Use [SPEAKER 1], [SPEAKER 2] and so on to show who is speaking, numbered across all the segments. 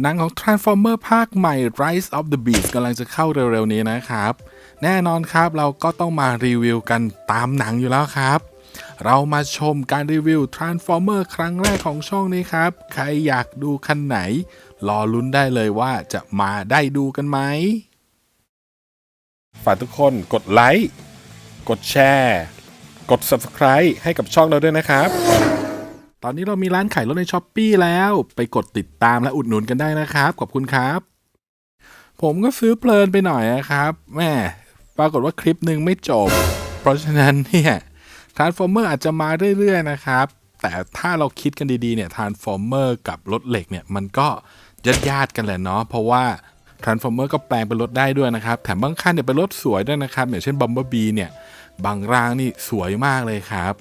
[SPEAKER 1] หนังของ Transformer ภาคใหม่ Rise of the Beast กำลังจะเข้าเร็วๆนี้นะครับ แน่นอนครับเราก็ต้องมารีวิวกันตามหนังอยู่แล้วครับ เรามาชมการรีวิว Transformer ครั้งแรกของช่องนี้ครับ ใครอยากดูคันไหน รอลุ้นได้เลยว่าจะมาได้ดูกันไหม ฝากทุกคนกดไลค์ กดแชร์ กด Subscribe ให้กับช่องเราด้วยนะครับ ตอนนี้เรามีร้านขายรถในช้อปปีแล้วไปกดติดตามและอุดหนุนกันได้นะครับ ขอบคุณครับ ผมก็ซื้อเพลินไปหน่อยนะครับแม่ปรากฏว่าคลิปหนึ่งไม่จบ เพราะฉะนั้นเนี่ย Transformer อร์อาจจะมาเรื่อยๆนะครับ แต่ถ้าเราคิดกันดีๆเนี่ย Transformer กับรถเหล็กเนี่ยมันก็ญาติๆกันแหละเนาะเพราะว่า Transformer ก็แปลงเป็นรถได้ด้วยนะครับ แถมบางคันเนี่ยเป็นรถสวยด้วยนะครับอย่างเช่น Bumblebee เนี่ยบางร่างนี่สวยมากเลยครับ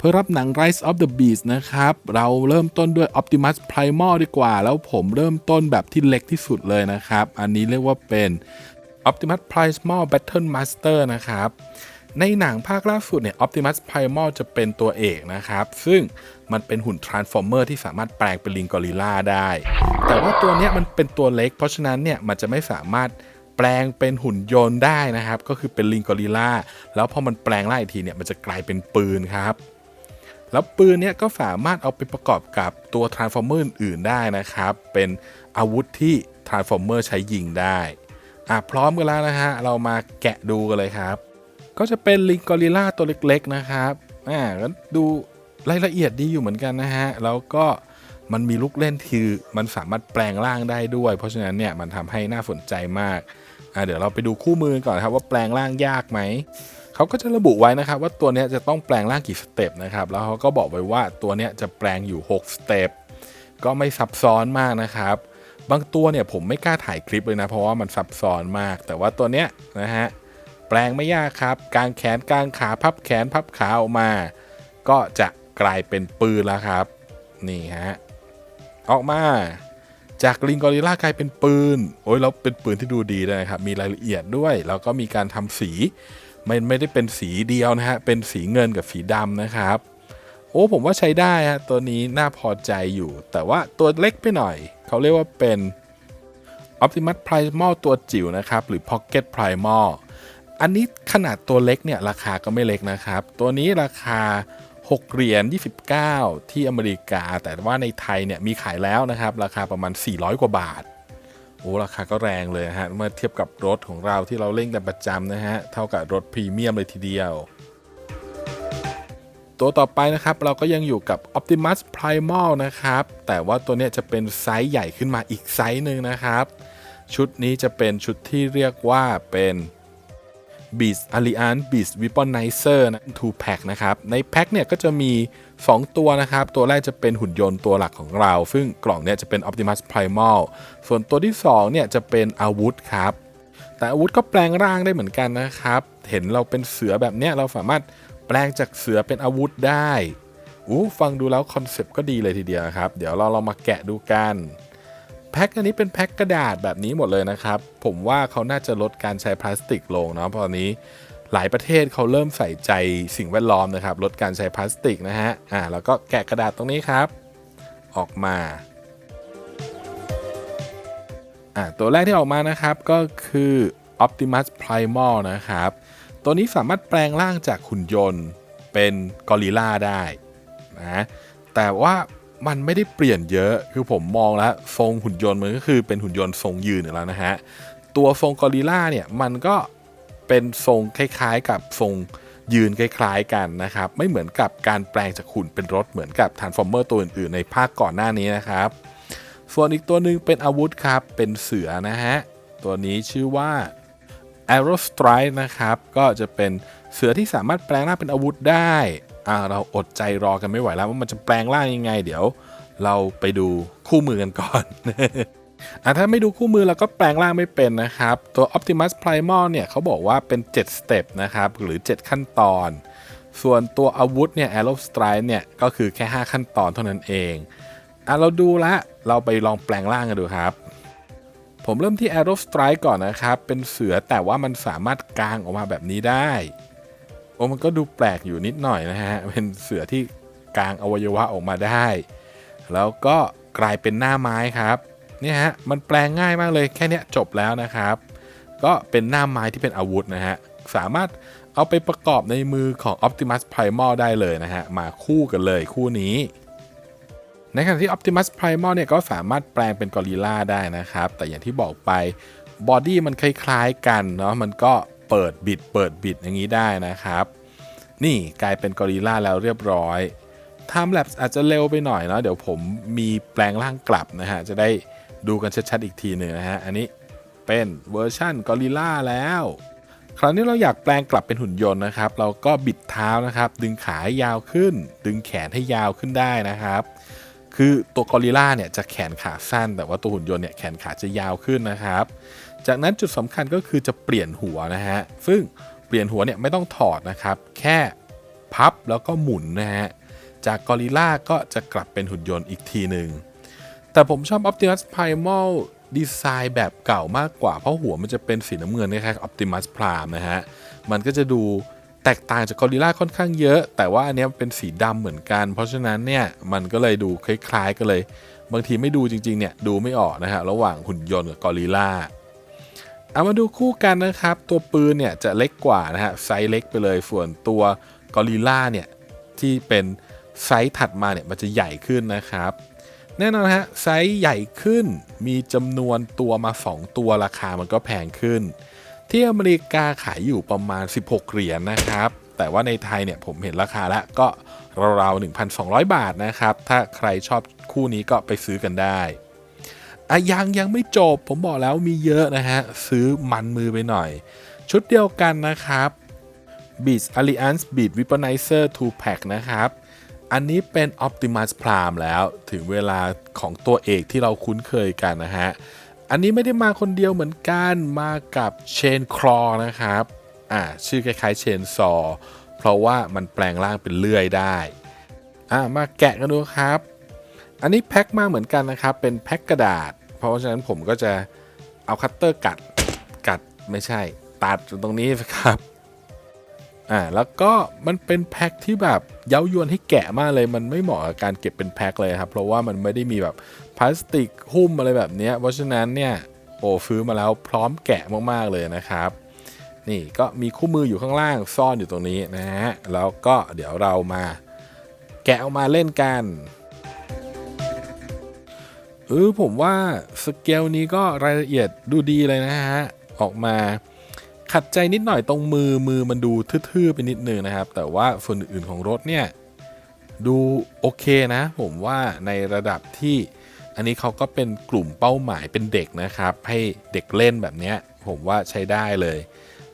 [SPEAKER 1] เพื่อรับหนัง Rise of the Beast นะครับ เราเริ่มต้นด้วย Optimus Primal ดีกว่า แล้วผมเริ่มต้นแบบที่เล็กที่สุดเลยนะครับ อันนี้เรียกว่าเป็น Optimus Primal Battle Master นะครับ ในหนังภาคล่าสุดเนี่ย Optimus Primal จะเป็นตัวเอกนะครับ ซึ่งมันเป็นหุ่น Transformer ที่สามารถแปลงเป็นลิงกอริลลาได้ แต่ว่าตัวเนี้ยมันเป็นตัวเล็ก เพราะฉะนั้นเนี่ยมันจะไม่สามารถแปลงเป็นหุ่นยนต์ได้นะครับ ก็คือเป็นลิงกอริลลาแล้วพอมันแปลงร่างอีกทีเนี่ยมันจะกลายเป็นปืนครับ แล้วปืนเนี้ยก็สามารถเอาไปประกอบกับตัว Transformer อื่นๆได้นะครับ เป็นอาวุธที่ Transformer ใช้ยิงได้อะพร้อมกันแล้วนะฮะ เรามาแกะดูกันเลยครับ ก็จะเป็นลิงกอริลลาตัวเล็กๆนะครับอ่าก็ดูรายละเอียดดีอยู่เหมือนกันนะฮะ แล้วก็มันมีลูกเล่นคือมันสามารถแปลงร่างได้ด้วย เพราะฉะนั้นเนี่ยมันทำให้น่าสนใจมากอ่าเดี๋ยวเราไปดูคู่มือก่อนครับว่าแปลงร่างยากไหม เขาก็จะระบุไว้นะครับว่าตัวนี้จะต้องแปลงร่างกี่สเต็ปนะครับ แล้วเขาก็บอกไว้ว่าตัวนี้จะแปลงอยู่6สเต็ปก็ไม่ซับซ้อนมากนะครับ บางตัวเนี่ยผมไม่กล้าถ่ายคลิปเลยนะ เพราะว่ามันซับซ้อนมาก แต่ว่าตัวเนี้ยนะฮะแปลงไม่ยากครับ กางแขนกางขาพับแขนพับขาออกมา ก็จะกลายเป็นปืนแล้วครับ นี่ฮะออกมาจากลิงกอริลลากลายเป็นปืน โอ้ยแล้วเป็นปืนที่ดูดีด้วยนะครับ มีรายละเอียดด้วย แล้วก็มีการทำสี ไม่ไม่ได้เป็นสีเดียวนะฮะ เป็นสีเงินกับสีดำนะครับ โอ้ผมว่าใช้ได้ฮะตัวนี้น่าพอใจอยู่ แต่ว่าตัวเล็กไปหน่อย เขาเรียกว่าเป็น Optimus Primal ตัวจิ๋วนะครับ หรือ Pocket Primal อันนี้ขนาดตัวเล็กเนี่ย ราคาก็ไม่เล็กนะครับ ตัวนี้ราคา 6 เหรียญ 29 ที่อเมริกา แต่ว่าในไทยเนี่ยมีขายแล้วนะครับ ราคาประมาณ 400 กว่าบาท โอ้ราคาก็แรงเลยฮะเมื่อเทียบกับรถของเราที่เราเล่นกันประจำนะฮะเท่ากับรถพรีเมียมเลยทีเดียว ตัวต่อไปนะครับเราก็ยังอยู่กับ Optimus Primal นะครับ แต่ว่าตัวนี้จะเป็นไซส์ใหญ่ขึ้นมาอีกไซส์หนึ่งนะครับ ชุดนี้จะเป็นชุดที่เรียกว่าเป็น Beast Alliance Beast Weaponizer นะ2 pack นะครับ ในแพ็คเนี่ยก็จะมี 2 ตัวนะครับ ตัวแรกจะเป็นหุ่นยนต์ตัวหลักของเรา ซึ่งกล่องเนี่ยจะเป็น Optimus Primal ส่วนตัวที่ 2 เนี่ยจะเป็นอาวุธครับ แต่อาวุธก็แปลงร่างได้เหมือนกันนะครับ เห็นเราเป็นเสือแบบเนี้ยเราสามารถแปลงจากเสือเป็นอาวุธได้อู้ฟังดูแล้วคอนเซปต์ก็ดีเลยทีเดียวครับ เดี๋ยวเราเรามาแกะดูกัน พ็คอันนี้เป็นแพ็คกระดาษแบบนี้หมดเลยนะครับ ผมว่าเขาน่าจะลดการใช้พลาสติกลงเนาะเพราะตอนนี้หลายประเทศเขาเริ่มใส่ใจสิ่งแวดล้อมนะครับ ลดการใช้พลาสติกนะฮะอ่าแล้วก็แกะกระดาษตรงนี้ครับ ออกมาอ่าตัวแรกที่ออกมานะครับก็คือ Optimus Primal นะครับ ตัวนี้สามารถแปลงร่างจากหุ่นยนต์เป็นกอริลลาได้นะแต่ว่า มันไม่ได้เปลี่ยนเยอะคือผมมองแล้วทรงหุ่นยนต์มันก็คือเป็นหุ่นยนต์ทรงยืนอยู่แล้วนะฮะ ตัวทรงกอริลลาเนี่ยมันก็เป็นทรงคล้าย ๆ กับทรงยืนคล้าย ๆ กันนะครับ ไม่เหมือนกับการแปลงจากหุ่นเป็นรถเหมือนกับ Transformer ตัวอื่นๆในภาคก่อนหน้านี้นะครับ ส่วนอีกตัวหนึ่งเป็นอาวุธครับ เป็นเสือนะฮะ ตัวนี้ชื่อว่า Arrow Strike นะครับ ก็จะเป็นเสือที่สามารถแปลงร่าเป็นอาวุธได้ อ่าเราอดใจรอกันไม่ไหวแล้วว่ามันจะแปลงร่างยังไง เดี๋ยว เราไปดูคู่มือกันก่อนอะถ้าไม่ดูคู่มือเราก็แปลงร่างไม่เป็นนะครับ ตัว Optimus Primal เนี่ยเขาบอกว่าเป็น 7 สเต็ปนะครับ หรือ 7 ขั้นตอน ส่วนตัวอาวุธเนี่ย Arrow Strike เนี่ย ก็คือแค่ 5 ขั้นตอนเท่านั้นเองอะเราดูละ เราไปลองแปลงร่างกันดูครับ ผมเริ่มที่ Arrow Strike ก่อนนะครับ เป็นเสือแต่ว่ามันสามารถกางออกมาแบบนี้ได้ อ้มันก็ดูแปลกอยู่นิดหน่อยนะฮะ เป็นเสือที่กลางอวัยวะออกมาได้ แล้วก็กลายเป็นหน้าไม้ครับ เนี่ยฮะ มันแปลงง่ายมากเลยแค่นี้จบแล้วนะครับ ก็เป็นหน้าไม้ที่เป็นอาวุธนะฮะ สามารถเอาไปประกอบในมือของ Optimus Primal ได้เลยนะฮะ มาคู่กันเลยคู่นี้ ในขณะที่ Optimus Primal เนี่ยก็สามารถแปลงเป็นกอริลลาได้นะครับ แต่อย่างที่บอกไปบอดี้มันคล้ายๆกันเนาะ มันก็ เปิดบิด เปิดบิดอย่างนี้ได้นะครับ นี่กลายเป็นกอริลลาแล้วเรียบร้อย Time Lapse อาจจะเร็วไปหน่อยเนาะเดี๋ยวผมมีแปลงร่างกลับนะฮะ จะได้ดูกันชัดๆอีกทีหนึ่งนะฮะ อันนี้เป็นเวอร์ชั่นกอริลลาแล้ว คราวนี้เราอยากแปลงกลับเป็นหุ่นยนต์นะครับ เราก็บิดเท้านะครับ ดึงขาให้ยาวขึ้น ดึงแขนให้ยาวขึ้นได้นะครับคือตัวกอริลลาเนี่ยจะแขนขาสั้น แต่ว่าตัวหุ่นยนต์เนี่ยแขนขาจะยาวขึ้นนะครับ จากนั้นจุดสำคัญก็คือจะเปลี่ยนหัวนะฮะ ซึ่งเปลี่ยนหัวเนี่ยไม่ต้องถอดนะครับ แค่พับแล้วก็หมุนนะฮะ จากกอริลลาก็จะกลับเป็นหุ่นยนต์อีกทีหนึ่ง แต่ผมชอบ Optimus Primal ดีไซน์แบบเก่ามากกว่า เพราะหัวมันจะเป็นสีน้ำเงินคล้ายๆ Optimus Prime นะฮะ มันก็จะดูแตกต่างจากกอริลลาค่อนข้างเยอะ แต่ว่าอันนี้เป็นสีดำเหมือนกัน เพราะฉะนั้นเนี่ยมันก็เลยดูคล้ายๆกันเลย บางทีไม่ดูจริงๆเนี่ยดูไม่ออกนะฮะระหว่างหุ่นยนต์กับกอริลลา เอามาดูคู่กันนะครับ ตัวปืนเนี่ยจะเล็กกว่านะฮะไซส์เล็กไปเลยส่วนตัวกอริลลาเนี่ยที่เป็นไซส์ถัดมาเนี่ยมันจะใหญ่ขึ้นนะครับ แน่นอนฮะไซส์ใหญ่ขึ้นมีจำนวนตัวมา 2 ตัวราคามันก็แพงขึ้น ที่อเมริกาขายอยู่ประมาณ 16 เหรียญนะครับ แต่ว่าในไทยเนี่ยผมเห็นราคาล้วก็ราวๆ1,200 บาทนะครับ ถ้าใครชอบคู่นี้ก็ไปซื้อกันได้ อะยังยังไม่จบผมบอกแล้วมีเยอะนะฮะ ซื้อมันมือไปหน่อย ชุดเดียวกันนะครับ Beats Alliance Beat Weaponizer 2 Pack นะครับ อันนี้เป็น Optimus Prime แล้วถึงเวลาของตัวเอกที่เราคุ้นเคยกันนะฮะ อันนี้ไม่ได้มาคนเดียวเหมือนกันมากับเชนคลอนะครับ อ่าชื่อคล้ายๆเชนซอ เพราะว่ามันแปลงร่างเป็นเลื่อยได้ อ่ามาแกะกันดูครับ อันนี้แพ็คมาเหมือนกันนะครับ เป็นแพ็คกระดาษ เพราะฉะนั้นผมก็จะเอาคัตเตอร์กัดกัดไม่ใช่ ตัดตรงนี้ครับอ่าแล้วก็มันเป็นแพ็คที่แบบเย้ายวนให้แกะมากเลย มันไม่เหมาะกับการเก็บเป็นแพ็คเลยครับ เพราะว่ามันไม่ได้มีแบบพลาสติกหุ้มอะไรแบบนี้เพราะฉะนั้นเนี่ยโอ้ซื้อมาแล้วพร้อมแกะมากๆเลยนะครับ นี่ก็มีคู่มืออยู่ข้างล่างซ่อนอยู่ตรงนี้นะฮะแล้วก็เดี๋ยวเรามาแกะออกมาเล่นกัน เออผมว่าสเกลนี้ก็รายละเอียดดูดีเลยนะฮะ ออกมาขัดใจนิดหน่อยตรงมือมือมันดูทื่อๆไปนิดนึงนะครับ แต่ว่าส่วนอื่นของรถเนี่ย ดูโอเคนะ ผมว่าในระดับที่อันนี้เขาก็เป็นกลุ่มเป้าหมายเป็นเด็กนะครับ ให้เด็กเล่นแบบนี้ผมว่าใช้ได้เลย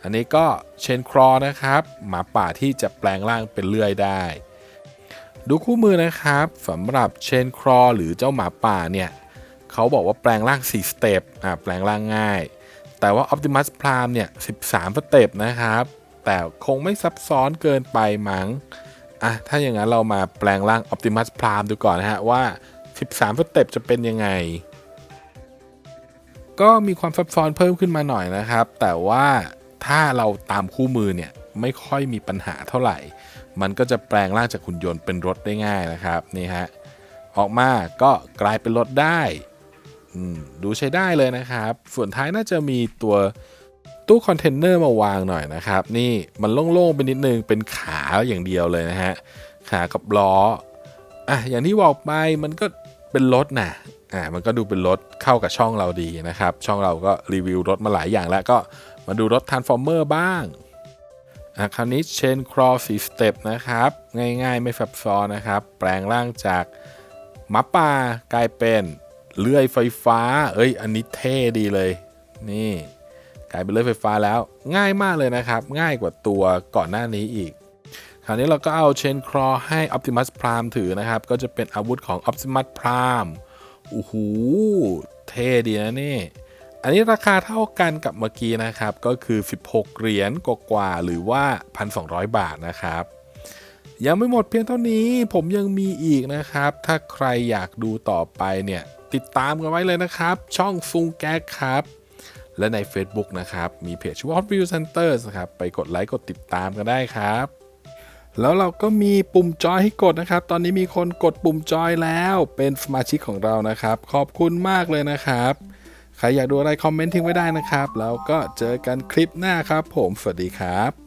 [SPEAKER 1] อันนี้ก็เชนครอนะครับ หมาป่าที่จะแปลงร่างเป็นเลื่อยได้ ดูคู่มือนะครับสำหรับเชนครอหรือเจ้าหมาป่าเนี่ย เขาบอกว่าแปลงร่าง 4 สเต็ปอ่าแปลงร่างง่าย แต่ว่า Optimus Prime เนี่ย 13 สเต็ปนะครับ แต่คงไม่ซับซ้อนเกินไปมั้งอะถ้าอย่างนั้นเรามาแปลงร่าง Optimus Prime ดูก่อนนะฮะว่า 13 สเต็ปจะเป็นยังไง ก็มีความซับซ้อนเพิ่มขึ้นมาหน่อยนะครับ แต่ว่าถ้าเราตามคู่มือเนี่ยไม่ค่อยมีปัญหาเท่าไหร่ มันก็จะแปลงร่างจากหุ่นยนต์เป็นรถได้ง่ายนะครับนี่ฮะออกมาก็กลายเป็นรถได้ ดูใช้ได้เลยนะครับ ส่วนท้ายน่าจะมีตัวตู้คอนเทนเนอร์มาวางหน่อยนะครับ นี่มันโล่งๆไปนิดนึงเป็นขาอย่างเดียวเลยนะฮะ ขากับล้ออะอย่างที่บอกไปมันก็เป็นรถนะอ่ามันก็ดูเป็นรถเข้ากับช่องเราดีนะครับ ช่องเราก็รีวิวรถมาหลายอย่างแล้วก็มาดูรถ Transformer บ้างอะคราวนี้เชนครอสี่สเต็ปนะครับ ง่ายๆไม่ซับซ้อนนะครับ แปลงร่างจากหมาป่ากลายเป็น เลื่อยไฟฟ้า เอ้ย อันนี้เท่ดีเลย นี่กลายเป็นเลื่อยไฟฟ้าแล้ว ง่ายมากเลยนะครับ ง่ายกว่าตัวก่อนหน้านี้อีก คราวนี้เราก็เอาเชนครอให้ Optimus Prime ถือนะครับ ก็จะเป็นอาวุธของ Optimus Prime โอ้โห เท่ดีนะนี่ อันนี้ราคาเท่ากันกับเมื่อกี้นะครับ ก็คือ 16 เหรียญกว่าหรือว่า 1,200 บาทนะครับยังไม่หมดเพียงเท่านี้ผมยังมีอีกนะครับ ถ้าใครอยากดูต่อไปเนี่ย ติดตามกันไว้เลยนะครับ ช่องซุงแก๊กครับ และใน Facebook นะครับ มีเพจชื่อว่า Hot View Centers นะครับ ไปกดไลค์กดติดตามกันได้ครับแล้วเราก็มีปุ่มจอยให้กดนะครับ ตอนนี้มีคนกดปุ่มจอยแล้ว เป็นสมาชิกของเรานะครับ ขอบคุณมากเลยนะครับ ใครอยากดูอะไรคอมเมนต์ทิ้งไว้ได้นะครับ แล้วก็เจอกันคลิปหน้าครับ ผม สวัสดีครับ